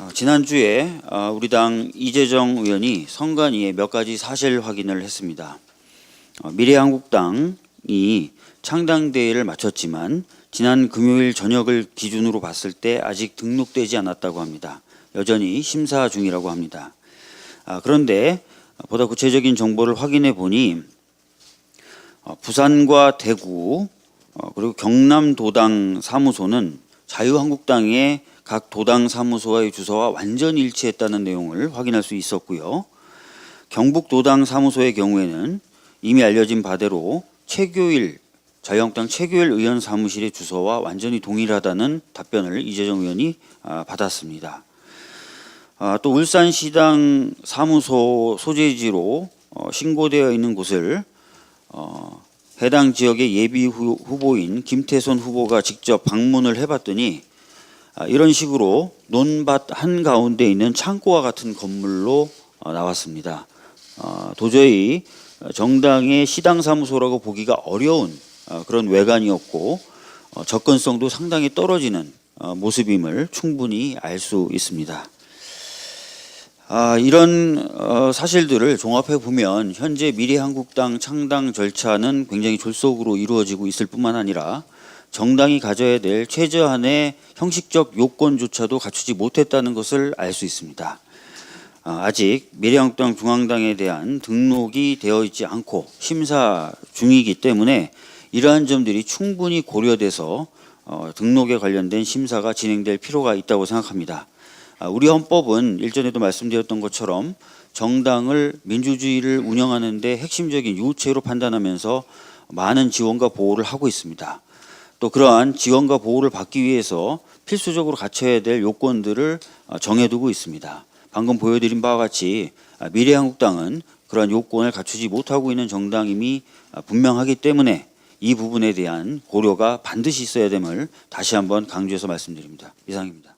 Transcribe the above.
어, 지난주에 어, 우리 당 이재정 의원이 선관위에 몇 가지 사실 확인을 했습니다. 어, 미래한국당이 창당대회를 마쳤지만 지난 금요일 저녁을 기준으로 봤을 때 아직 등록되지 않았다고 합니다. 여전히 심사 중이라고 합니다. 아, 그런데 보다 구체적인 정보를 확인해 보니 어, 부산과 대구 어, 그리고 경남 도당 사무소는 자유한국당의 각 도당 사무소와의 주소와 완전히 일치했다는 내용을 확인할 수 있었고요. 경북 도당 사무소의 경우에는 이미 알려진 바대로 최교일 자유한국당 최교일 의원 사무실의 주소와 완전히 동일하다는 답변을 이재정 의원이 아, 받았습니다. 아, 또 울산시당 사무소 소재지로 어, 신고되어 있는 곳을 어, 해당 지역의 예비 후- 후보인 김태선 후보가 직접 방문을 해봤더니 아, 이런 식으로 논밭 한 가운데 있는 창고와 같은 건물로 어, 나왔습니다. 어, 도저히 정당의 시당 사무소라고 보기가 어려운 어, 그런 외관이었고 어, 접근성도 상당히 떨어지는 어, 모습임을 충분히 알 수 있습니다. 아, 이런 어, 사실들을 종합해 보면 현재 미래한국당 창당 절차는 굉장히 졸속으로 이루어지고 있을 뿐만 아니라 정당이 가져야 될 최저한의 형식적 요건조차도 갖추지 못했다는 것을 알 수 있습니다. 아, 아직 미래한국당 중앙당에 대한 등록이 되어 있지 않고 심사 중이기 때문에 이러한 점들이 충분히 고려돼서 어, 등록에 관련된 심사가 진행될 필요가 있다고 생각합니다. 아, 우리 헌법은 일전에도 말씀드렸던 것처럼 정당을 민주주의를 운영하는 데 핵심적인 유체로 판단하면서 많은 지원과 보호를 하고 있습니다. 또 그러한 지원과 보호를 받기 위해서 필수적으로 갖춰야 될 요건들을 어, 정해두고 있습니다. 방금 보여드린 바와 같이 아, 미래한국당은 그러한 요건을 갖추지 못하고 있는 정당임이 아, 분명하기 때문에 이 부분에 대한 고려가 반드시 있어야 됨을 다시 한번 강조해서 말씀드립니다. 이상입니다.